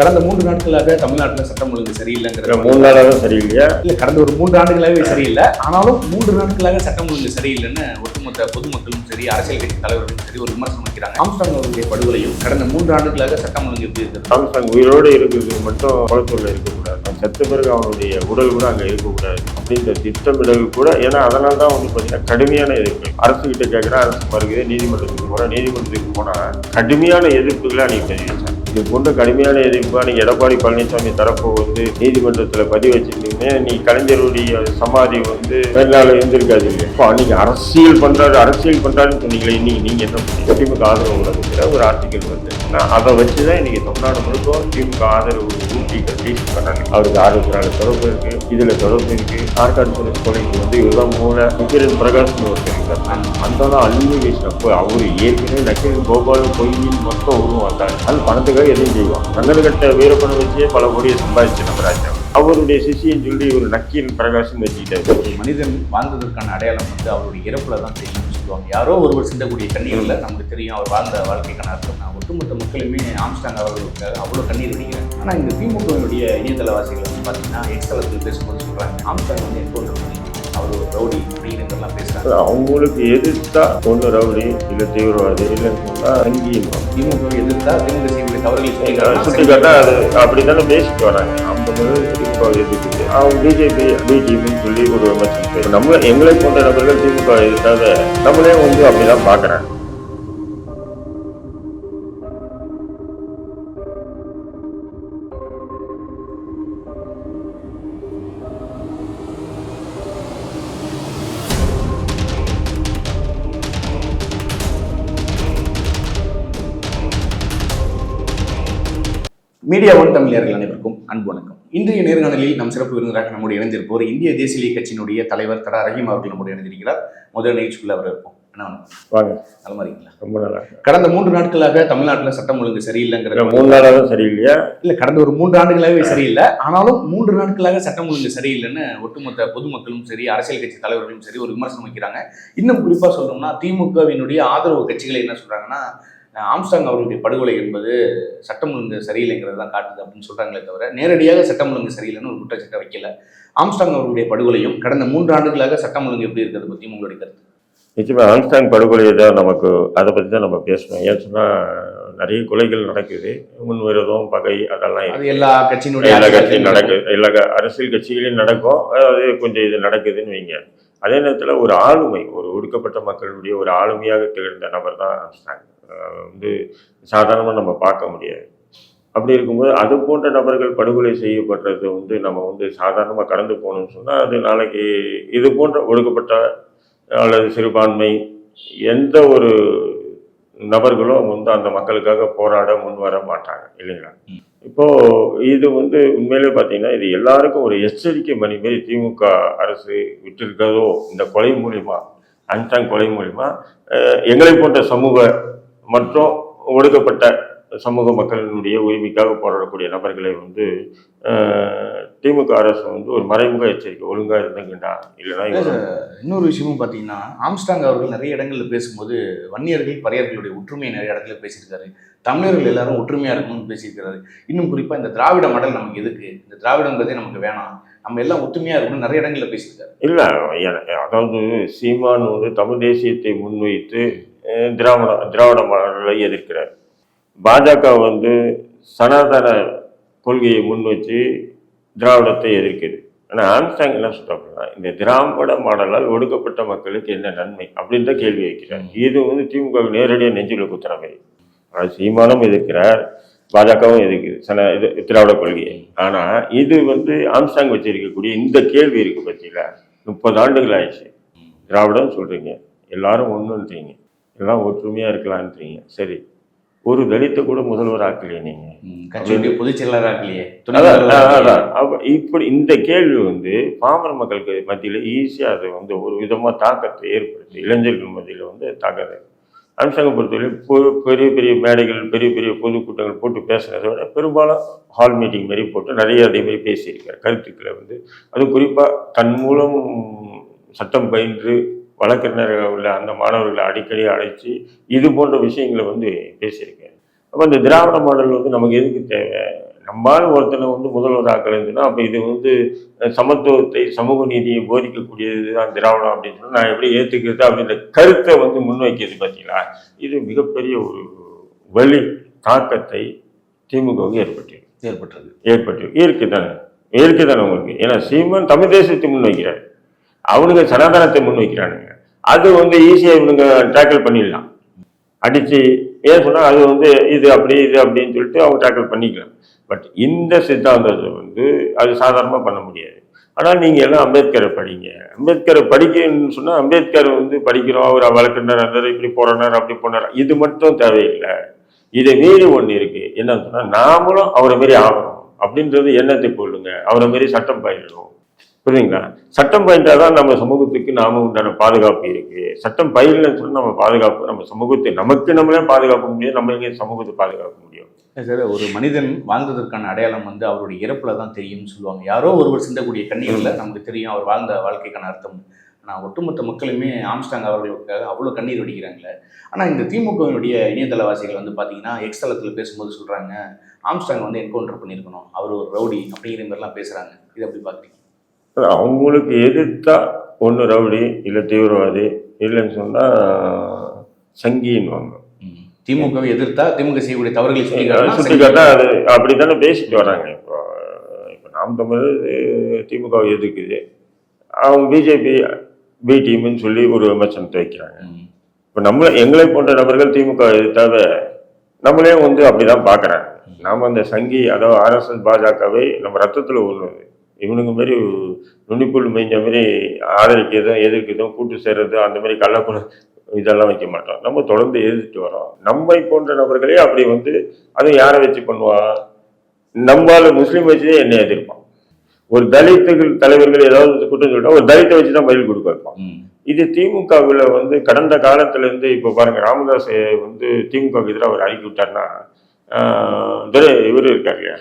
கடந்த மூன்று நாட்களாக தமிழ்நாட்டில் சட்டம் ஒழுங்கு சரியில்லைங்கிற மூணு நாளாக சரியில்லையா? இல்ல கடந்த ஒரு மூன்று ஆண்டுகளாகவே சரியில்லை. ஆனாலும் மூன்று நாட்களாக சட்டம் ஒழுங்கு சரியில்லைன்னு ஒட்டுமொத்த பொதுமக்களும் சரி அரசியல் கட்சி தலைவர்களும் சரி ஒரு விமர்சனம் வைக்கிறாங்க. ஆம்ஸ்டாங் அவருடைய படுகொலையும் கடந்த மூன்று ஆண்டுகளாக சட்டம் ஒழுங்கு எப்படி இருக்குது சாம்சங் உயிரோடு இருக்கிறது மட்டும் குளத்தூர்ல இருக்கக்கூடாது. செத்த பிறகு அவனுடைய உடல் கூட அங்கே இருக்கக்கூடாது. அப்படின்ற திட்டமிடல் கூட ஏன்னா அதனால தான் வந்து பார்த்தீங்கன்னா கடுமையான எதிர்ப்பு. அரசு கிட்ட கேட்குறா அரசு மறுக்குது நீதிமன்றத்துக்கு போனால் நீதிமன்றத்துக்கு போனால் கடுமையான எதிர்ப்புகளை அன்னைக்கு தெரிவிச்சாங்க இது போன்ற கடுமையான எதிர்ப்பு அன்னைக்கு எடப்பாடி பழனிசாமி தரப்பு வந்து நீதிமன்றத்தில் பதிவு வச்சிருந்தீங்க நீ கலைஞருடைய சமாதி வந்து மேலால இருந்திருக்காது இப்போ நீங்கள் அரசியல் பண்றாரு அரசியல் பண்றாருன்னு சொன்னீங்களே இன்னைக்கு நீங்க என்ன திமுக ஆதரவு உள்ளதுங்கிற ஒரு ஆர்டிக்கல் வந்து நான் அதை வச்சு தான் இன்னைக்கு தமிழ்நாடு முழுக்க திமுக ஆதரவு ஊட்டி ரிலீஸ் பண்ணாங்க. அவருக்கு ஆர்வத்தினால தொடர்பு இருக்கு. இதுல தொடர்பு இருக்கு. ஆற்காடு சுரேஷ் கொலைக்கு வந்து இவர்தான் மூல நக்கீரன் பிரகாஷ் ஒருத்தர் இருக்கார். அந்த அள்ளி வீசினப்போ அவரு ஏற்கனவே நக்கீரன் கோபாலும் பொய்யின் மொத்தம் உருவம் வந்தார் அது பணத்துக்காக எதையும் செய்வான்? நங்கர்கட்ட வீரப்பணம் வச்சே பல கோடியை சம்பாதிச்சு நம்ம ராஜா. அவருடைய சிஷியன் சொல்லி ஒரு நக்கீன் பிரகாசம் வச்சுக்கிட்டாரு ஒரு மனிதன் வாழ்ந்ததற்கான அடையாளம் வந்து அவருடைய இறப்புல தான் தெரியும்னு சொல்லுவாங்க. யாரோ ஒருவர் சிந்தக்கூடிய இல்லை நமக்கு தெரியும் அவர் வாழ்ந்த வாழ்க்கைக்கான அர்த்தம் நான் ஒட்டுமொத்த மக்களுமே ஆம்ஸ்டாங் அவர்களுக்காக அவ்வளோ கண்ணீர் வடிக்கிறேன் ஆனால் இந்த திமுகவினுடைய இணையதளவாசிகள் வந்து பார்த்தீங்கன்னா எக்ஸ் தளத்தில் பேசும்போது சொல்கிறாங்க ஆம்ஸ்டாங் வந்து எப்போ அவர் ஒரு ரவுடி அப்படிங்கிறதெல்லாம் பேசுறாங்க. அவங்களுக்கு எதிர்த்தா ஒன்று ரவுடி இல்ல தீவிரவாதி இல்லைன்னு சொன்னா அங்கீகம் திமுக எதிர்த்தா திமுக செய்யக்கூடிய தவறுகளை சுட்டி காட்டா அது அப்படித்தானே பேசிட்டு வராங்க. ஐம்பது திமுக எதிர்க்குது அவங்க பிஜேபி பிஜேபின்னு சொல்லி ஒரு விமர்சனம் நம்ம எங்களை போன்ற நபர்கள் திமுக எதிர்த்தாத நம்மளே வந்து அப்படிதான் பாக்குறாங்க மீடியா ஒன் தமிழர்கள் அனைவருக்கும் அன்பு வணக்கம். இன்றைய நேர்காணலில் நம் சிறப்பு விருந்தினராக நம்முடைய இணைந்திருப்போர் இந்திய தேசிய கட்சியினுடைய தலைவர் தடா ரஹீம் அவர்கள் நம்முடைய இணைந்திருக்கிறார். முதல் நிகழ்ச்சிக்குள்ள அவர் இருப்போம். வாங்க. இருக்கீங்களா ரொம்ப நல்லா. கடந்த மூன்று நாட்களாக தமிழ்நாட்டில் சட்டம் ஒழுங்கு சரியில்லைங்கிற மூணு நாளாக சரியில்லையா? இல்ல கடந்த ஒரு மூன்று ஆண்டுகளாகவே சரியில்லை. ஆனாலும் மூன்று நாட்களாக சட்டம் ஒழுங்கு சரியில்லைன்னு ஒட்டுமொத்த பொதுமக்களும் சரி அரசியல் கட்சி தலைவர்களும் சரி ஒரு விமர்சனம் வைக்கிறாங்க. இன்னும் குறிப்பா சொல்லணும்னா திமுகவினுடைய ஆதரவு கட்சிகள் என்ன சொல்றாங்கன்னா ஆம்ஸ்டாங் அவர்களுடைய படுகொலை என்பது சட்டம் ஒழுங்கு சரியில்லைங்கிறது தான் காட்டுது அப்படின்னு சொல்றாங்களே தவிர நேரடியாக சட்டம் ஒழுங்கு சரியில்லைன்னு ஒரு குற்றச்சாட்டை வைக்கல. ஆம்ஸ்டாங் அவர்களுடைய படுகொலையும் கடந்த மூன்று ஆண்டுகளாக சட்டம் ஒழுங்கு எப்படி இருக்கிறது பத்தி உங்களுடைய கருத்து. நிச்சயமா ஆன்ஸ்டாங் படுகொலை தான் நமக்கு அதை பற்றி தான் நம்ம பேசணும். ஏன்னு சொன்னால் நிறைய கொலைகள் நடக்குது. முன்விரோதம் பகை அதெல்லாம் எல்லா கட்சியினுடைய எல்லா கட்சியும் நடக்குது. எல்லா அரசியல் கட்சிகளையும் நடக்கும். அதாவது கொஞ்சம் இது நடக்குதுன்னு வைங்க. அதே நேரத்தில் ஒரு ஆளுமை ஒரு ஒடுக்கப்பட்ட மக்களுடைய ஒரு ஆளுமையாக திகழ்ந்த நபர் தான் ஆம்ஸ்டாங். வந்து சாதாரணமாக நம்ம பார்க்க முடியாது அப்படி இருக்கும்போது அது போன்ற நபர்கள் படுகொலை செய்யப்படுறது வந்து நம்ம வந்து சாதாரணமாக கடந்து போகணும்னு சொன்னால் அது நாளைக்கு இது போன்ற ஒடுக்கப்பட்ட அல்லது சிறுபான்மை எந்த ஒரு நபர்களும் வந்து அந்த மக்களுக்காக போராட முன் வர மாட்டாங்க இல்லைங்களா ம். இப்போ இது வந்து உண்மையிலே பார்த்தீங்கன்னா இது எல்லாருக்கும் ஒரு எச்சரிக்கை மணி மாரி திமுக அரசு விட்டிருக்கிறதோ இந்த கொலை மூலியமா அன்சாங் கொலை மூலியமா அஹ், எங்களை போன்ற சமூக மற்றும் ஒடுக்கப்பட்ட சமூக மக்களினுடைய உரிமைக்காக போராடக்கூடிய நபர்களை வந்து திமுக அரசு வந்து ஒரு மறைமுக எச்சரிக்கை ஒழுங்கா இருந்துங்கண்டா இவங்க இன்னொரு விஷயமும் பார்த்தீங்கன்னா ஆம்ஸ்டாங் அவர்கள் நிறைய இடங்களில் பேசும்போது வன்னியர்கள் பறையர்களுடைய ஒற்றுமையை நிறைய இடத்துல பேசியிருக்காரு. தமிழர்கள் எல்லாரும் ஒற்றுமையா இருக்கணும்னு பேசியிருக்காரு இன்னும் குறிப்பா இந்த திராவிட மடல் நமக்கு எதுக்கு? இந்த திராவிடங்கிறதே நமக்கு வேணாம். நம்ம எல்லாம் ஒற்றுமையா இருக்கணும் நிறைய இடங்களில் பேசியிருக்காரு. இல்லை அதாவது சீமான் வந்து தமிழ் தேசியத்தை முன்வைத்து திராவிட திராவிட மாடலை எதிர்க்கிறார். பாஜக வந்து சனாதன கொள்கையை முன் வச்சு திராவிடத்தை எதிர்க்குது. ஆனால் ஆம்ஸ்டாங் என்ன சொல்றாங்கன்னா இந்த திராவிட மாடலால் ஒடுக்கப்பட்ட மக்களுக்கு என்ன நன்மை அப்படின்னு தான் கேள்வி வைக்கிறார். இது வந்து திமுக நேரடியாக நெஞ்சில் குத்துற மாதிரி ஆனால் சீமானும் எதிர்க்கிறார் பாஜகவும் எதிர்க்குது சன இது திராவிட கொள்கையை. ஆனால் இது வந்து ஆம்ஸ்டாங் வச்சிருக்கக்கூடிய இந்த கேள்வி இருக்கு பத்தியில முப்பது ஆண்டுகள் ஆயிடுச்சு. திராவிடம் சொல்றீங்க. எல்லாரும் ஒன்றுன்றீங்க எல்லாம் ஒற்றுமையா இருக்கலான்றீங்க சரி. ஒரு தலித்தை கூட முதல்வர் ஆக்கலையே நீங்க. ம், கட்சியுடைய பொதுச் ஆக்கலையே. அப்ப இப்படி இந்த கேள்வி வந்து பாமர மக்களுக்கு மத்தியில ஈஸியா அது வந்து ஒரு விதமா தாக்கத்தை ஏற்படுத்தி இளைஞர்கள் மத்தியில வந்து தாக்கத்தை அம்சங்க பொறுத்தவரை பெரிய பெரிய மேடைகள் பெரிய பெரிய பொதுக்கூட்டங்கள் போட்டு பேசுறதை விட பெரும்பாலும் ஹால் மீட்டிங் மாதிரி போட்டு நிறைய அதே மாதிரி பேசியிருக்காரு. கருத்துக்களை வந்து அது குறிப்பா தன் மூலம் சட்டம் பயின்று வழக்கறிஞர்கள் உள்ள அந்த மாணவர்களை அடிக்கடி அழைச்சி இது போன்ற விஷயங்களை வந்து பேசியிருக்காரு அப்போ இந்த திராவிட மாடல் வந்து நமக்கு எதுக்கு தேவை? நம்மால் ஒருத்தனை வந்து முதல்வர் ஆக்கலைன்னா அப்போ இது வந்து சமத்துவத்தை சமூக நீதியை போதிக்கக்கூடியது தான் திராவிடம் அப்படின்னு சொன்னா நான் எப்படி ஏற்றுக்கிறது அப்படின்ற கருத்தை வந்து முன்வைக்கிறது பார்த்தீங்களா? இது மிகப்பெரிய ஒரு வலி தாக்கத்தை திமுகவுக்கு ஏற்பட்டு ஏற்பட்டது ஏற்பட்டு இயற்கை தானே இயற்கை தானே உங்களுக்கு. ஏன்னா சீமான் தமிழ் தேசத்தை முன்வைக்கிறார். அவனுங்க சனாதனத்தை முன்வைக்கிறானுங்க. அது வந்து ஈஸியாக இவனுங்க டேக்கிள் பண்ணிடலாம். அடித்து ஏன் சொன்னால் அது வந்து இது அப்படி இது அப்படின்னு சொல்லிட்டு அவங்க டேக்கிள் பண்ணிக்கலாம். பட் இந்த சித்தாந்தத்தை வந்து அது சாதாரணமாக பண்ண முடியாது. ஆனால் நீங்கள் எல்லாம் அம்பேத்கரை படிங்க. அம்பேத்கரை படிக்கணும்னு சொன்னால் அம்பேத்கர் வந்து படிக்கிறோம் அவர் வழக்கினர் இருந்தார் இப்படி போறார் அப்படி போனார். இது மட்டும் தேவையில்லை. இதை மீறி ஒன்று இருக்குது என்னன்னு சொன்னால் நாமளும் அவரை மாரி ஆகணும். அப்படின்றது எண்ணத்தை கொள்ளுங்க. அவரை மாரி சட்டம் பயிரணும் புரியுதுங்களா? சட்டம் பயின்றால் தான் நம்ம சமூகத்துக்கு நாம உண்டான பாதுகாப்பு இருக்கு. சட்டம் பயிரலன்னு சொல்லி நம்ம பாதுகாப்பு நம்ம சமூகத்தை நமக்கு நம்மளே பாதுகாக்க முடியும் நம்ம சமூகத்தை பாதுகாக்க முடியும். சார் ஒரு மனிதன் வாழ்ந்ததற்கான அடையாளம் வந்து அவருடைய இறப்புல தான் தெரியும்னு சொல்லுவாங்க. யாரோ ஒருவர் சிந்தக்கூடிய கண்ணீரில் நமக்கு தெரியும் அவர் வாழ்ந்த வாழ்க்கைக்கான அர்த்தம். ஆனால் ஒட்டுமொத்த மக்களுமே ஆம்ஸ்டாங் அவர்களுக்காக அவ்வளோ கண்ணீர் வடிக்கிறாங்களே. ஆனால் இந்த திமுகவினுடைய இணையதளவாசிகள் வந்து பார்த்தீங்கன்னா எக்ஸ் தளத்தில் பேசும்போது சொல்கிறாங்க ஆம்ஸ்டாங் வந்து என்கவுண்டர் பண்ணியிருக்கணும் அவர் ஒரு ரவுடி அப்படிங்கிற மாதிரிலாம் பேசுகிறாங்க இதை எப்படி பார்க்குறீங்க அவங்களுக்கு எதிர்த்தா ஒன்று ரவுடி இல்லை தீவிரவாதி இல்லைன்னு சொன்னா சங்கின்வாங்க திமுகவை எதிர்த்தா திமுக செய்யக்கூடிய தவறுகளை சுட்டி காட்டா அது அப்படித்தானே பேசிட்டு வராங்க. இப்போ இப்போ நாம் தமிழ் திமுகவை எதிர்க்குது. அவங்க பிஜேபி பி டீம்னு சொல்லி ஒரு விமர்சனத்தை வைக்கிறாங்க. இப்போ நம்மள எங்களை போன்ற நபர்கள் திமுக எதிர்த்தாவே நம்மளே வந்து அப்படிதான் பார்க்குறாங்க. நாம் அந்த சங்கி அதாவது ஆர்எஸ்எஸ் பாஜகவை நம்ம ரத்தத்தில் உள்ளது இவனுங்க மாரி நுனிப்புல் மேய்ஞ்ச மாதிரி ஆதரிக்கிறதும் எதிர்க்கிறதும் கூட்டு சேர்றது அந்த மாதிரி கள்ளக்குள்ள இதெல்லாம் வைக்க மாட்டோம். நம்ம தொடர்ந்து எதிர்த்து வரோம். நம்மை போன்ற நபர்களே அப்படி வந்து அதை யாரை வச்சு பண்ணுவான் நம்மால முஸ்லீம் வச்சுதான் என்ன எதிர்ப்பான். ஒரு தலித்துகள் தலைவர்கள் ஏதாவது குற்றம் சொல்லிட்டா ஒரு தலித்தை வச்சு தான் பதில் கொடுக்க வைப்பான். இது திமுகவில் வந்து கடந்த காலத்துல இருந்து இப்போ பாருங்க ராமதாஸ் வந்து திமுகவுக்கு எதிராக அவர் அறிக்கை விட்டார்னா இவர் இருக்கார் இல்லையா?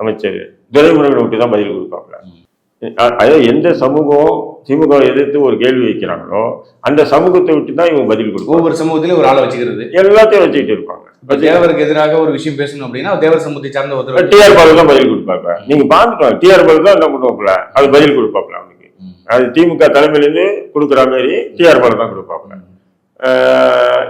அமைச்சர் துரைமுருகனை விட்டு தான் பதில் கொடுப்பாங்க. அதாவது எந்த சமூகம் திமுக எதிர்த்து ஒரு கேள்வி வைக்கிறாங்களோ அந்த சமூகத்தை விட்டு தான் இவங்க பதில் கொடுப்பாங்க. ஒவ்வொரு சமூகத்திலும் ஒரு ஆளை வச்சுக்கிறது. எல்லாத்தையும் வச்சுக்கிட்டு இருப்பாங்க. இப்போ தேவருக்கு எதிராக ஒரு விஷயம் பேசணும் அப்படின்னா தேவர் சமூகத்தை சார்ந்த ஒருத்தர் டிஆர் பாலு தான் பதில் கொடுப்பாங்க. நீங்க பார்த்துட்டோம் டிஆர் பாலு தான் என்ன பண்ணுவாப்புல அது பதில் கொடுப்பாப்புல அவனுக்கு. அது திமுக தலைமையிலேருந்து கொடுக்குற மாதிரி டிஆர் பாலு தான் கொடுப்பாப்புல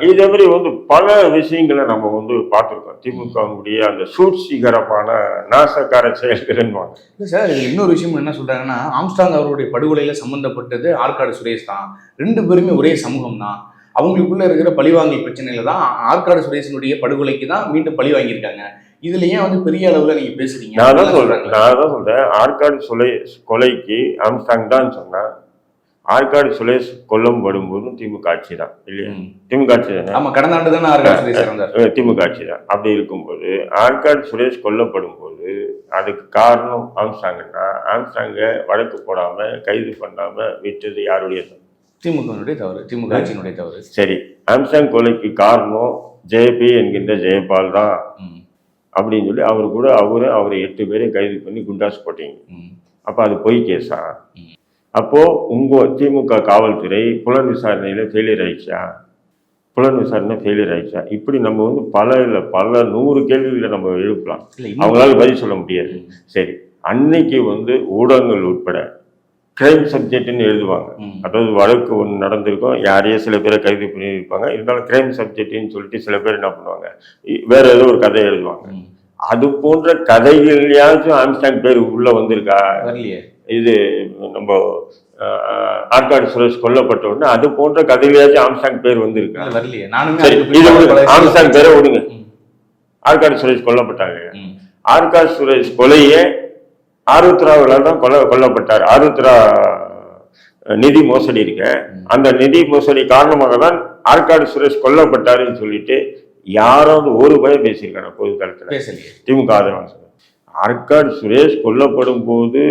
இதே மாதிரி வந்து பல விஷயங்களை நம்ம வந்து பார்த்துருக்கோம். திமுகவுடைய அந்த சூழ்ச்சிகரமான நாசக்கார செயல்கள்வாங்க இல்லை சார் இன்னொரு விஷயம் என்ன சொல்றாங்கன்னா ஆம்ஸ்டாங் அவருடைய படுகொலையில சம்பந்தப்பட்டது ஆற்காடு சுரேஷ் தான் ரெண்டு பேருமே ஒரே சமூகம் தான் அவங்களுக்குள்ள இருக்கிற பழிவாங்கல் பிரச்சனையில தான் ஆற்காடு சுரேஷனுடைய படுகொலைக்கு தான் மீண்டும் பழி வாங்கியிருக்காங்க. இதுல ஏன் வந்து பெரிய அளவுல நீங்க பேசுறீங்க? நான் தான் சொல்றேன். நான் தான் சொல்றேன். ஆற்காடு சுலை கொலைக்கு ஆம்ஸ்டாங் தான் சொன்னா ஆற்காடு சுரேஷ் கொல்லப்படும் போதும் திமுக ஆட்சி தான் இல்லையா. திமுக ஆட்சி தானே ஆமா கடந்த ஆண்டு தானே ஆற்காடு சுரேஷ் திமுக ஆட்சி தான் அப்படி இருக்கும்போது ஆற்காடு சுரேஷ் கொல்லப்படும் போது அதுக்கு காரணம் ஆம்ஸ்டாங்கன்னா ஆம்ஸ்டாங்கை வழக்கு போடாம கைது பண்ணாம விட்டது யாருடைய தப்பு? திமுகவினுடைய தவறு திமுக ஆட்சியினுடைய தவறு. சரி. ஆம்ஸ்டாங் கொலைக்கு காரணம் ஜேபி என்கின்ற ஜெயபால் தான். அப்படின்னு சொல்லி அவர் கூட அவரு அவரை எட்டு பேரை கைது பண்ணி குண்டாஸ் போட்டீங்க. அப்ப அது பொய் கேஸா? ம். அப்போ உங்க திமுக காவல்துறை புலன் விசாரணையில ஃபெயிலியர் ஆயிடுச்சா? புலன் விசாரணை ஃபெயிலியர் ஆயிடுச்சா? இப்படி நம்ம வந்து பல இல்ல பல நூறு கேள்விகளை நம்ம எழுப்பலாம். அவங்களால பதில் சொல்ல முடியாது. சரி அன்னைக்கு வந்து ஊடகங்கள் உட்பட கிரைம் சப்ஜெக்ட்னு எழுதுவாங்க. அதாவது வழக்கு ஒன்று நடந்திருக்கும் யாரையோ சில பேரை கைது பண்ணியிருப்பாங்க இருந்தாலும் கிரைம் சப்ஜெக்ட்னு சொல்லிட்டு சில பேர் என்ன பண்ணுவாங்க? வேற ஏதோ ஒரு கதை எழுதுவாங்க. அது போன்ற கதைகளையாச்சும் ஆம்ஸ்டாங் பேர் உள்ள வந்திருக்கா? இது நம்ம ஆற்காடு சுரேஷ் கொல்லப்பட்ட உடனே அது போன்ற கதைகளையாச்சும் ஆம்ஸ்டாங் பேர் வந்திருக்கா. வரலையே. நானுமே ஆம்ஸ்டாங் பேரை விடுங்க. ஆற்காடு சுரேஷ் கொல்லப்பட்டாங்க. ஆர்காஷ் சுரேஷ் கொலையே ஆருத்ராவில் தான் கொல்ல கொல்லப்பட்டார். ஆருத்ரா நிதி மோசடி இருக்க. அந்த நிதி மோசடி காரணமாக தான் ஆற்காடு சுரேஷ் கொல்லப்பட்டாருன்னு சொல்லிட்டு யாராவது ஒரு பயம் பேசியிருக்காங்க பொது தளத்தில் திமுக ஆதரவாக ஆற்காடு சுரேஷ் கொல்லப்படும் போது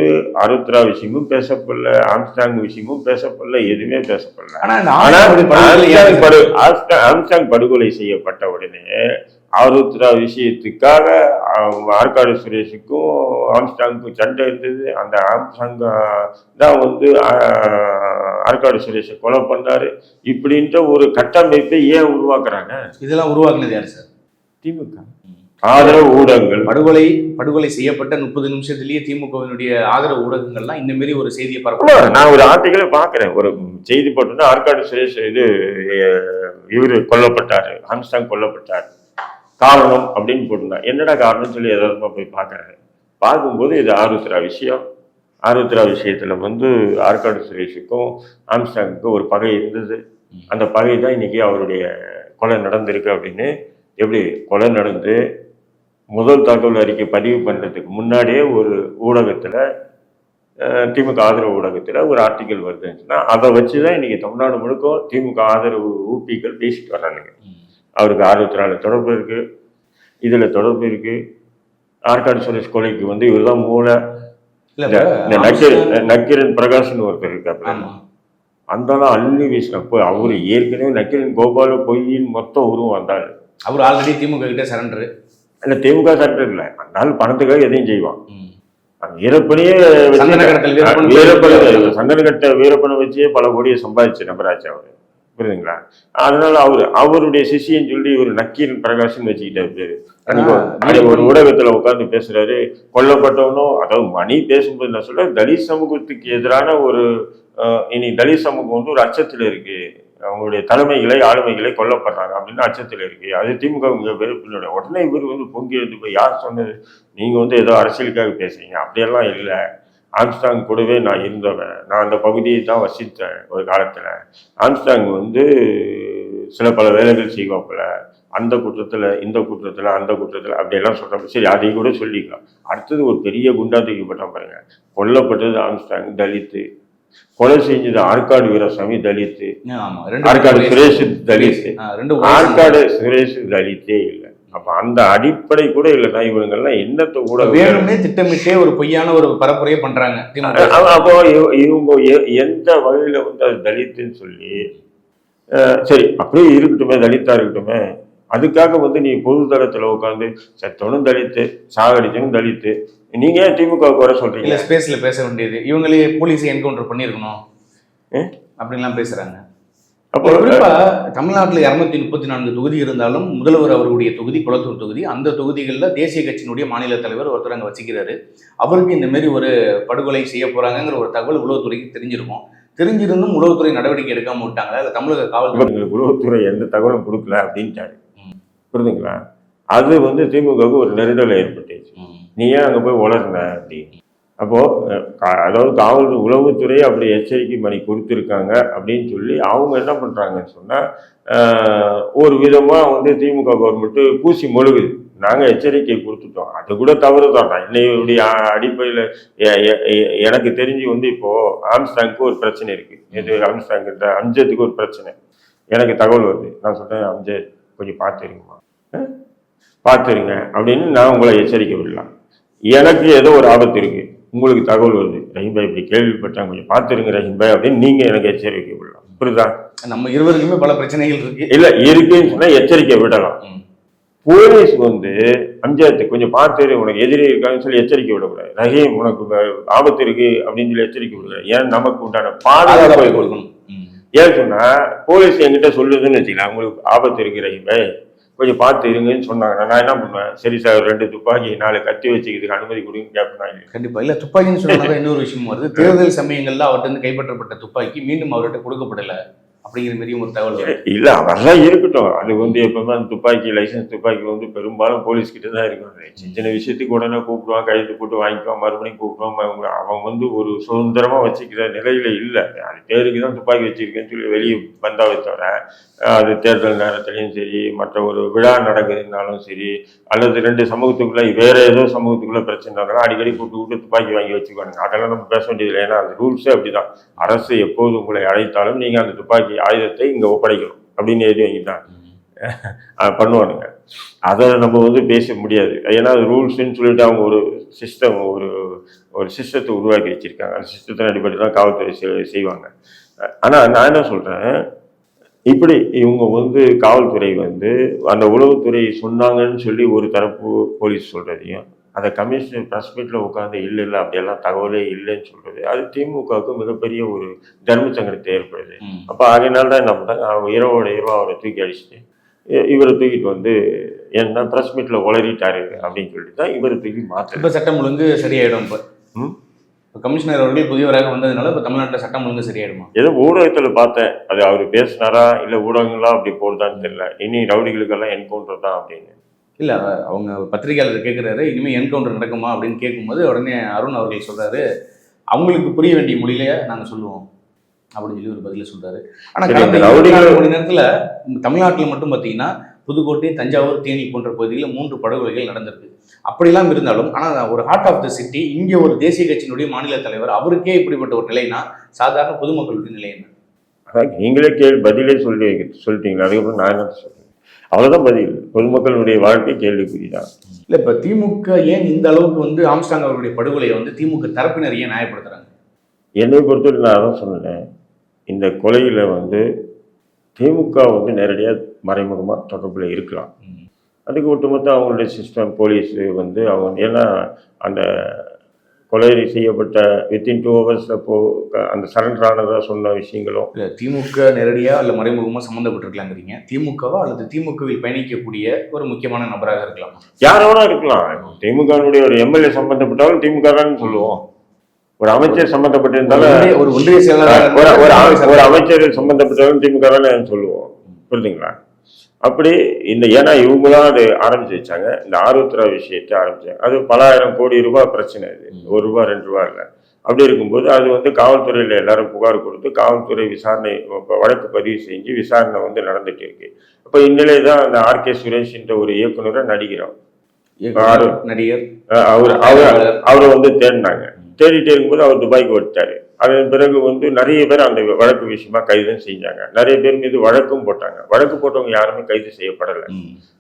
ஆருத்ரா விஷயமும் பேசப்படல ஆம்ஸ்டாங் விஷயமும் பேசப்படல எதுவுமே பேசப்படல. ஆம்ஸ்டாங் படு ஆம்ஸ்டாங் ஆம்ஸ்டாங் படுகொலை செய்யப்பட்ட உடனே ஆருத்ரா விஷயத்துக்காக ஆற்காடு சுரேஷுக்கும் ஆம்ஸ்டாங்க்கும் சண்டை இருந்தது. அந்த ஆம்ஸ்டாங் தான் வந்து ஆற்காடு சுரேஷை கொலை பண்ணாரு. இப்படின்ற ஒரு கட்டமைப்பை ஏன் உருவாக்குறாங்க? இதெல்லாம் உருவாக்குனது யார் சார்? திமுக. ஆதரவு ஊடகங்கள். படுகொலை படுகொலை செய்யப்பட்ட முப்பது நிமிஷத்திலேயே திமுகவினுடைய ஆதரவு ஊடகங்கள்லாம் இந்த மாதிரி ஒரு செய்தியை பரப்ப நான் ஒரு ஆர்டிக்கலை பார்க்கிறேன். ஒரு செய்தி போட்டோன்னா ஆற்காடு சுரேஷ் இது இவர் கொல்லப்பட்டாரு. ஹம்ஸ்டாங் கொல்லப்பட்டார். காரணம் அப்படின்னு போட்டிருந்தா. என்னடா காரணம்னு சொல்லி எதார்த்தமா போய் பார்க்கறேன் பார்க்கும்போது இது ஆருத்ரா விஷயம். ஆருத்ரா விஷயத்துல வந்து ஆற்காடு சுரேஷுக்கும் ஆம்ஸ்டாங்குக்கும் ஒரு பகை இருந்தது. அந்த பகை தான் இன்னைக்கு அவருடைய கொலை நடந்திருக்கு அப்படின்னு. எப்படி கொலை நடந்து முதல் தகவல் அறிக்கை பதிவு பண்ணுறதுக்கு முன்னாடியே ஒரு ஊடகத்தில் திமுக ஆதரவு ஊடகத்தில் ஒரு ஆர்டிக்கல் வருதுன்னா அதை வச்சு தான் இன்னைக்கு தமிழ்நாடு முழுக்க திமுக ஆதரவு ஊப்பிகள் பேசிட்டு வர்றானுங்க. அவருக்கு ஆர்வத்தினால தொடர்பு இருக்கு. இதில் தொடர்பு இருக்கு. ஆற்காடு சுரேஷ் கொலைக்கு வந்து இவர் தான் மூளை இந்த நக்கீரன் நக்கீரன் பிரகாஷ்னு ஒருத்தர் இருக்காப்புல ஆமா. அந்த ஆளு அள்ளி வீசினப்போ அவர் ஏற்கனவே நக்கீரன் கோபால பொய்யின் மொத்த உருவம் வந்தார். அவர் ஆல்ரெடி திமுக கிட்ட சரண்டர் இல்லை திமுக சட்டம் இல்லை. ஆள் பணத்துக்காக எதையும் செய்வான். வீரப்பனையே வீரப்பன் சந்தனக்கட்ட வீரப்பனை வச்சே பல கோடியை சம்பாதிச்ச நபராச்சு அவர். புரியுதுங்களா? அதனால அவரு அவருடைய சிஷியன்னு சொல்லி ஒரு நக்கீரன் பிரகாஷ்னு வச்சுக்கிட்டாரு பேரு. அன்னைக்கு ஒரு- ஊடகத்துல உட்கார்ந்து பேசுறாரு. கொல்லப்பட்டவனும் அதாவது மணி பேசும்போது நான் சொல்றேன் தலித் சமூகத்துக்கு எதிரான ஒரு இனி தலித் சமூகம் வந்து ஒரு அச்சத்துல இருக்கு. அவங்களுடைய தலைமைகளை ஆளுமைகளை கொல்லப்படுறாங்க அப்படின்னு அச்சத்தில் இருக்கு. அது திமுக வெறுப்பினுடைய உடனே இவர் வந்து பொங்கி எழுந்து போய் யார் சொன்னது? நீங்கள் வந்து ஏதோ அரசியலுக்காக பேசுறீங்க. அப்படியெல்லாம் இல்லை. ஆம்ஸ்டாங் கூடவே நான் இருந்தவன். நான் அந்த பகுதியை தான் வசித்தேன் ஒரு காலத்தில். ஆம்ஸ்டாங் வந்து சில பல வேலைகள் செய்வாப்பில். அந்த குற்றத்தில் இந்த குற்றத்தில் அந்த குற்றத்தில் அப்படியெல்லாம் சொல்கிறப்ப சரி அதையும் கூட சொல்லிக்கலாம். அடுத்தது ஒரு பெரிய குண்டா தூக்கிப்பட்டான் பாருங்கள் கொல்லப்பட்டது ஆம்ஸ்டாங் தலித்து. கொலை செஞ்சது ஆற்காடு வீரசாமி தலித்து. ஆற்காடு சுரேஷ் தலித் ஆ, ரெண்டு ஆற்காடு சுரேஷ் தலித்தே இல்லை. அப்ப அந்த அடிப்படை கூட இல்லைன்னா இவனுங்கெல்லாம் என்னத்தை கூட வேணும்னே திட்டமிட்டே ஒரு பொய்யான ஒரு பரப்புரையே பண்றாங்க அப்போ இவ- இவங்க எந்த வகையில வந்து அது தலித்துன்னு சொல்லி சரி அப்படியே இருக்கட்டுமே தலித்தா இருக்கட்டுமே. அதுக்காக வந்து நீ பொது தளத்துல உட்காந்து செத்தவனும் தலித்து சாகடிச்சனும் தலித்து நீங்க ஏன் திமுக குறை சொல்றீங்க? இல்ல ஸ்பேஸ்ல பேச வேண்டியது. இவங்களே போலீஸ் என்கவுண்டர் பண்ணிருக்கணும் ஏ? அப்படின்லாம் பேசுறாங்க. அப்போ குறிப்பா தமிழ்நாட்டுல இருநூத்தி முப்பத்தி நான்கு தொகுதி இருந்தாலும் முதல்வர் அவருடைய தொகுதி குளத்தூர் தொகுதி அந்த தொகுதிகளில் தேசிய கட்சியினுடைய மாநில தலைவர் ஒருத்தர் அங்க வச்சுக்கிறாரு அவருக்கு இந்த மாதிரி ஒரு படுகொலை செய்ய போறாங்கங்கிற ஒரு தகவல் உளவுத்துறைக்கு தெரிஞ்சிருக்கும். தெரிஞ்சிருந்தும் உளவுத்துறை நடவடிக்கை எடுக்காம விட்டாங்களா? இல்ல தமிழக காவல்துறை உளவுத்துறை எந்த தகவலும் கொடுக்கல அப்படின்ட்டாரு. புரியுதுங்களா அது வந்து திமுகவுக்கு ஒரு நெருடலை ஏற்பட்டுச்சு. நீ ஏன் அங்கே போய் உளர்ன அப்படின்னு அப்போ அஹ், கா- அதாவது காவல் உளவுத்துறை அப்படி எச்சரிக்கை மணி கொடுத்துருக்காங்க அப்படின்னு சொல்லி அவங்க என்ன பண்றாங்கன்னு சொன்னா ஆஹ், ஒரு விதமா வந்து திமுக கவர்மெண்ட் பூசி மொழுகுது. நாங்க எச்சரிக்கை கொடுத்துட்டோம். அது கூட தவறு தான் என்னையுடைய அடிப்படையில் எனக்கு தெரிஞ்சு வந்து இப்போ ஆம்ஸ்டாங்க்கு ஒரு பிரச்சனை இருக்கு. இது ஆம்ஸ்டாங் அம்ஜத்துக்கு ஒரு பிரச்சனை. எனக்கு தகவல் வருது. நான் சொல்றேன் அம்ஜத். கொஞ்சம் பார்த்துருங்கம்மா பார்த்துருங்க அப்படின்னு நான் உங்களை எச்சரிக்கை விடலாம் எனக்கு ஏதோ ஒரு ஆபத்து இருக்கு. உங்களுக்கு தகவல் வருது. ரஹீம் பாய் இப்படி கேள்விப்பட்டேன் கொஞ்சம் பார்த்துருங்க ரஹீம் பாய் அப்படின்னு நீங்க எனக்கு எச்சரிக்கை விடலாம் புரியுதா? நம்ம இருவருக்குமே பல பிரச்சனைகள் இருக்கு. இல்ல இருக்குன்னு சொன்னா எச்சரிக்கை விடலாம். போலீஸ் வந்து அஞ்சாயத்து கொஞ்சம் பார்த்துரு உனக்கு எதிரி இருக்கான்னு சொல்லி எச்சரிக்கை விடக்கூடாது. ரஹீம் உனக்கு ஆபத்து இருக்கு அப்படின்னு சொல்லி எச்சரிக்கை விடக்கூடாது. ஏன் நமக்கு உண்டான பாதுகாப்பை கொடுக்கணும். ஏன் சொன்னா போலீஸ் என்கிட்ட சொல்லுதுன்னு வச்சுக்கலாம். உங்களுக்கு ஆபத்து இருக்கு கொஞ்சம் பார்த்து இருங்கன்னு சொன்னாங்க நான் என்ன பண்ணுவேன்? சரி சார் ரெண்டு துப்பாக்கி நாலு கத்தி வச்சுக்கிறதுக்கு அனுமதி கொடுங்க கேட்பேன் கண்டிப்பா. இல்ல துப்பாக்கின்னு சொன்னாங்க இன்னொரு விஷயம் வருது. தேர்தல் சமயங்கள்ல அவர்கிட்ட இருந்து கைப்பற்றப்பட்ட துப்பாக்கி மீண்டும் அவர்கிட்ட கொடுக்கப்படலை. அப்படிங்கிற மாதிரியும் ஒரு தகவல் இல்லை இல்ல அதெல்லாம் இருக்கட்டும். அது வந்து எப்பவுமே அந்த துப்பாக்கி லைசன்ஸ் துப்பாக்கி வந்து பெரும்பாலும் போலீஸ் கிட்ட தான் இருக்கும். அது சின்ன சின்ன விஷயத்துக்கு உடனே கூப்பிடுவான் கையெழுத்து போட்டு வாங்கிக்குவான் மறுபடியும் கூப்பிடுவான். அவன் வந்து ஒரு சுதந்திரமா வச்சுக்கிற நிலையில இல்லை. அது பேருக்கு தான் துப்பாக்கி வச்சிருக்கேன்னு சொல்லி வெளியே வந்தாவே தவிர அது தேர்தல் நேரத்துலையும் சரி மற்ற ஒரு விழா நடக்குதுனாலும் சரி அல்லது ரெண்டு சமூகத்துக்குள்ள வேற ஏதோ சமூகத்துக்குள்ள பிரச்சனை இருந்தாலும் அடிக்கடி கூப்பிட்டு கூப்பிட்டு துப்பாக்கி வாங்கி வச்சுக்குவானுங்க. அதெல்லாம் நம்ம பேச வேண்டியதில்லை. ஏன்னா அந்த ரூல்ஸே அப்படிதான். அரசு எப்போது உங்களை அழைத்தாலும் நீங்க அந்த துப்பாக்கி ஆயுதத்தை இங்க ஒப்படைக்கணும் அப்படின்னு எழுதி வாங்கிட்டான் பண்ணுவானுங்க. அதை நம்ம வந்து பேச முடியாது. ஏன்னா அது ரூல்ஸ்ன்னு சொல்லிட்டு அவங்க ஒரு சிஸ்டம் ஒரு ஒரு சிஸ்டத்தை உருவாக்கி வச்சிருக்காங்க. அந்த சிஸ்டத்தின் அடிப்படையில் தான் காவல்துறை செய்- செய்வாங்க. ஆனால் நான் என்ன சொல்கிறேன் இப்படி இவங்க வந்து காவல்துறை வந்து அந்த உளவுத்துறை சொன்னாங்கன்னு சொல்லி ஒரு தரப்பு போலீஸ் சொல்கிறதையும் அதை கமிஷனர் ப்ரெஸ் மீட்டில் உட்காந்து இல்லை இல்லை அப்படியெல்லாம் தகவலே இல்லைன்னு சொல்கிறது அது திமுகவுக்கு மிகப்பெரிய ஒரு தர்ம சங்கடத்தை ஏற்படுது. அப்போ அதனால தான் என்ன பண்ணாங்க அவங்க இரவோட இரவா அவரை தூக்கி அடிச்சுட்டு இவரை தூக்கிட்டு வந்து ஏன்னா பிரஸ் மீட்ல உளறிட்டாரு அப்படின்னு சொல்லிட்டு தான் இவர் தூக்கி மாற்று இப்போ சட்டம் ஒழுங்கு சரியாயிடும் இப்போ. ம். இப்போ கமிஷனர் அவர்கள் புதியவராக வந்ததுனால இப்போ தமிழ்நாட்டில் சட்டம் ஒழுங்கு சரியாயிடுமா? ஏதோ ஊடகத்துல பார்த்தேன். அது அவர் பேசினாரா இல்ல ஊடகங்களா அப்படி போடுதான்னு தெரியல. இனி ரவுடிகளுக்கெல்லாம் என்கவுண்டர் தான் அப்படின்னு. இல்லை அவங்க பத்திரிகையாளர் கேட்குறாரு இனிமேல் என்கவுண்டர் நடக்குமா அப்படின்னு கேட்கும்போது உடனே அருண் அவர்கள் சொல்றாரு அவங்களுக்கு புரிய வேண்டிய மொழியில நாங்கள் சொல்லுவோம் அப்படின்னு சொல்லி ஒரு பதில சொல்றாரு. ஆனால் கடந்த மணி நேரத்தில் தமிழ்நாட்டில் மட்டும் பார்த்தீங்கன்னா புதுக்கோட்டை தஞ்சாவூர் தேனி போன்ற பகுதிகளில் மூன்று படுகொலைகள் நடந்திருக்கு. அப்படிலாம் இருந்தாலும் ஆனால் ஒரு ஹார்ட் ஆஃப் த சிட்டி இங்கே ஒரு தேசிய கட்சியினுடைய மாநில தலைவர் அவருக்கே இப்படிப்பட்ட ஒரு நிலைனா சாதாரண பொதுமக்களுடைய நிலை என்ன? நீங்களே கேள்வி பதிலே சொல்லி சொல்லிட்டீங்களா அதுக்கப்புறம் நான் என்ன சொல்றேன் அவ்வளவுதான் பதில். பொதுமக்களுடைய வாழ்க்கை கேள்விக்குறிதான். இல்லை இப்போ திமுக ஏன் இந்த அளவுக்கு வந்து ஆம்ஸ்டாங் அவர்களுடைய படுகொலையை வந்து திமுக தரப்பினர் ஏன் நியாயப்படுத்துறாங்க? என்னை பொறுத்தவரை நான் அதான் சொன்னேன். இந்த கொலையில வந்து திமுக வந்து நேரடியாக மறைமுகமாக தொடர்புல இருக்கலாம். அதுக்கு ஒட்டுமொத்த அவங்களுடைய சிஸ்டம் போலீஸ் வந்து அவங்க ஏன்னா அந்த கொலை செய்யப்பட்ட வித்தின் டூ ஹவர்ஸில் போ அந்த சரண்டர் ஆனதாக சொன்ன விஷயங்களும் இல்ல திமுக நேரடியா அல்ல மறைமுகமா சம்மந்தப்பட்டிருக்கலாங்கிறீங்க. திமுகவா அல்லது திமுகவில் பயணிக்கக்கூடிய ஒரு முக்கியமான நபராக இருக்கலாம். யாரோட இருக்கலாம். திமுகனுடைய ஒரு எம்எல்ஏ சம்பந்தப்பட்டாலும் திமுக தான் சொல்லுவோம். ஒரு அமைச்சர் சம்பந்தப்பட்டிருந்தாலும் ஒரு ஒன்றிய செயலாளராக ஒரு அமைச்சர் சம்பந்தப்பட்டவரும் திமுக தானே சொல்லுவோம். புரியுதுங்களா அப்படி இந்த ஏன்னா இவங்க தான் அது ஆரம்பிச்சு வச்சாங்க. இந்த ஆருத்ரா விஷயத்தை ஆரம்பிச்சாங்க அது பல ஆயிரம் கோடி ரூபாய் பிரச்சனை இது ஒரு ரூபா ரெண்டு ரூபா இல்லை. அப்படி இருக்கும்போது அது வந்து காவல்துறையில் எல்லாரும் புகார் கொடுத்து காவல்துறை விசாரணை வழக்கு பதிவு செஞ்சு விசாரணை வந்து நடந்துட்டு இருக்கு. அப்போ இந்நிலையை தான் அந்த ஆர்கே சுரேஷ்ன்ற ஒரு இயக்குனரை இயக்குனர், நடிகர்? அவர் அவர் அவரை வந்து தேடினாங்க. தேடிட்டே இருக்கும்போது அவர் துபாய்க்கு வந்துட்டாரு. அதன் பிறகு வந்து நிறைய பேர் அந்த வழக்கு விஷயமா கைதும் செஞ்சாங்க. நிறைய பேர் மீது வழக்கும் போட்டாங்க. வழக்கு போட்டவங்க யாருமே கைது செய்யப்படலை.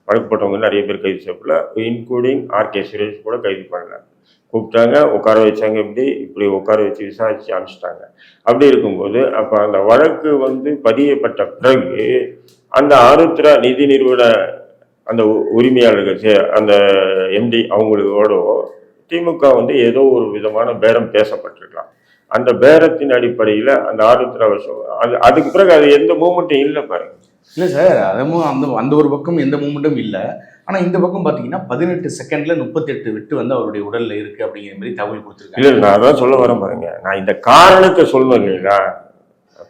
வழக்கு போட்டவங்க நிறைய பேர் கைது செய்யப்படல. இன்க்ளூடிங் ஆர்கே சுரேஷ் கூட கைது பண்ணல. கூப்பிட்டாங்க உட்கார வச்சாங்க இப்படி இப்படி உட்கார வச்சு விசாரிச்சு அனுப்பிச்சிட்டாங்க. அப்படி இருக்கும்போது அப்போ அந்த வழக்கு வந்து பதியப்பட்ட பிறகு அந்த ஆருத்ரா நிதி நிறுவன அந்த உரிமையாளர்கள் அந்த எம்டி அவங்களோட திமுக வந்து ஏதோ ஒரு விதமான பேரம் பேசப்பட்டிருக்கலாம். அந்த பேரத்தின் அடிப்படையில் அந்த ஆருத்ரா வருஷம் அது அதுக்கு பிறகு அது எந்த மூமெண்ட்டும் இல்லை பாருங்க. இல்ல சார் அதுவும் அந்த அந்த ஒரு பக்கம் எந்த மூமெண்ட்டும் இல்ல. ஆனா இந்த பக்கம் பாத்தீங்கன்னா பதினெட்டு செகண்ட்ல முப்பத்தெட்டு விட்டு வந்து அவருடைய உடல்ல இருக்கு அப்படிங்கிற மாதிரி தகவல் கொடுத்துருக்காங்க. இல்ல நான் அதான் சொல்ல வரேன் பாருங்க. நான் இந்த காரணத்தை சொல்லணும் இல்லைங்களா?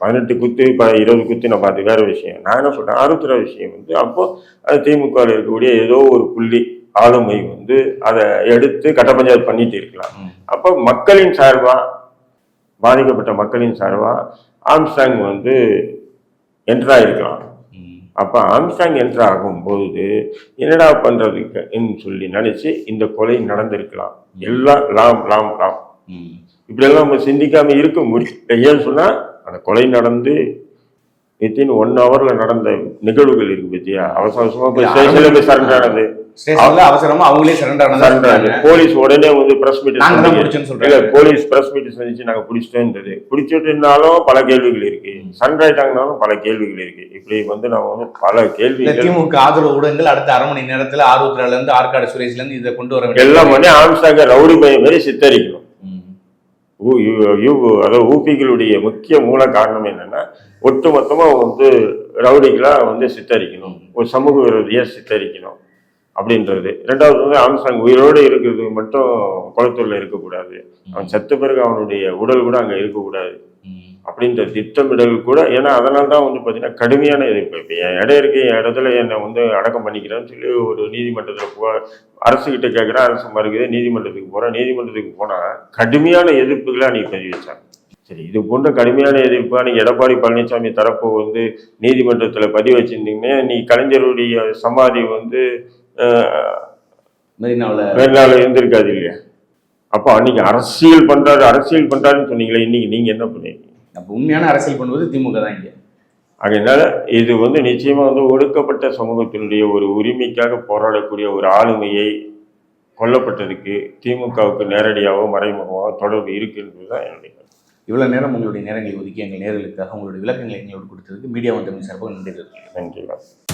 பதினெட்டு குத்து இப்போ இருபது குத்து நான் பார்த்து வேற விஷயம். நான் என்ன சொல்றேன்? ஆருத்ரா விஷயம் வந்து அப்போ அது திமுகவில் இருக்கக்கூடிய ஏதோ ஒரு புள்ளி ஆளுமை வந்து அதை எடுத்து கட்ட பஞ்சாயத்து பண்ணிட்டு இருக்கலாம். அப்போ மக்களின் சார்பா பாதிக்கப்பட்ட மக்களின் சார்பா ஆம்ஸ்டாங் வந்து என்ட்ரா இருக்கலாம் ம். அப்போ ஆம்ஸ்டாங் என்ட்ரு ஆகும்போது என்னடா பண்ணுறதுக்குன்னு சொல்லி நினச்சி இந்த கொலை நடந்திருக்கலாம். எல்லாம் லாம் லாம் லாம். இப்படியெல்லாம் நம்ம சிந்திக்காம இருக்க முடியல. ஏன்னு சொன்னால் அந்த கொலை நடந்து வித்தின் ஒன் ஹவர்ல நடந்த நிகழ்வுகள் இருக்கு பத்தியா? அவசர அவசரமா போய் ஸ்டேஷன்ல போய் சரண்டர் ஆனது ஸ்டேஷன்ல அவசரமா அவங்களே சரண்டர் சரண்டர் ஆனது. போலீஸ் உடனே வந்து பிரஸ் மீட் நாங்க பிடிச்சோன்னு சொல்றாங்க. போலீஸ் பிரஸ் மீட் சந்திச்சு நாங்க பிடிச்சிட்டோன்றது. பிடிச்சிட்டு இருந்தாலும் பல கேள்விகள் இருக்கு. சரண்டர் ஆயிட்டாங்கனாலும் பல கேள்விகள் இருக்கு. இப்படி வந்து நம்ம வந்து பல கேள்விகள் திமுக ஆதரவு ஊடகங்கள் அடுத்த அரை மணி நேரத்துல ஆர்வத்திரால இருந்து ஆற்காடு சுரேஷ்ல இருந்து இதை கொண்டு வர எல்லாம் பண்ணி ஆம்ஸ்டாங்க ரவுடி பையன் மாதிரி சித்தரிக்கணும். அதாவது ஊபிகளுடைய முக்கிய மூல காரணம் என்னன்னா ஒட்டுமொத்தமா வந்து ரவுடிகளா வந்து சித்தரிக்கணும். ஒரு சமூக விரோதியா சித்தரிக்கணும். அப்படின்றது. ரெண்டாவது வந்து ஆம்சாங் உயிரோடு இருக்கிறது மட்டும் குளத்தூர்ல இருக்கக்கூடாது. அவன் செத்த பிறகு அவனுடைய உடல் கூட அங்க இருக்கக்கூடாது. அப்படின்ற திட்டமிடல் கூட ஏன்னா அதனால தான் வந்து பார்த்தீங்கன்னா கடுமையான எதிர்ப்பு. இப்போ என் இடம் இருக்கு என் இடத்துல என்னை வந்து அடக்கம் பண்ணிக்கிறேன்னு சொல்லி ஒரு நீதிமன்றத்தில் போ அரசுகிட்ட கேட்குறேன் அரசு மறுக்குது நீதிமன்றத்துக்கு போகிறேன் நீதிமன்றத்துக்கு போனால் கடுமையான எதிர்ப்புகளை அன்னைக்கு பதிவு வச்சாங்க சரி இது போன்ற கடுமையான எதிர்ப்பு அன்னைக்கு எடப்பாடி பழனிசாமி தரப்பு வந்து நீதிமன்றத்தில் பதிவு வச்சிருந்தீங்கன்னா நீ கலைஞருடைய சமாதி வந்து மெரினாவுல வேறுநாள் இருந்திருக்காது இல்லையா? அப்போ அன்னைக்கு அரசியல் பண்றாரு அரசியல் பண்றாருன்னு சொன்னீங்களே இன்னைக்கு நீங்க என்ன பண்ணீங்க? அப்ப உண்மையான அரசியல் பண்ணுவது திமுக தான் இங்க. அதனால இது வந்து நிச்சயமா வந்து ஒடுக்கப்பட்ட சமூகத்தினுடைய ஒரு உரிமைக்காக போராடக்கூடிய ஒரு ஆளுமையை கொல்லப்பட்டதுக்கு திமுகவுக்கு நேரடியாகவோ மறைமுகமாகவோ தொடர்பு இருக்குன்றதுதான் என்னுடைய கருத்து. இவ்வளவு நேரம் உங்களுடைய நேரங்களை ஒதுக்கி எங்கள் நேர்களுக்காக உங்களுடைய விளக்கங்களை எங்களோடு கொடுத்ததுக்கு மீடியா வந்து சார்பாக நன்றி நன்றி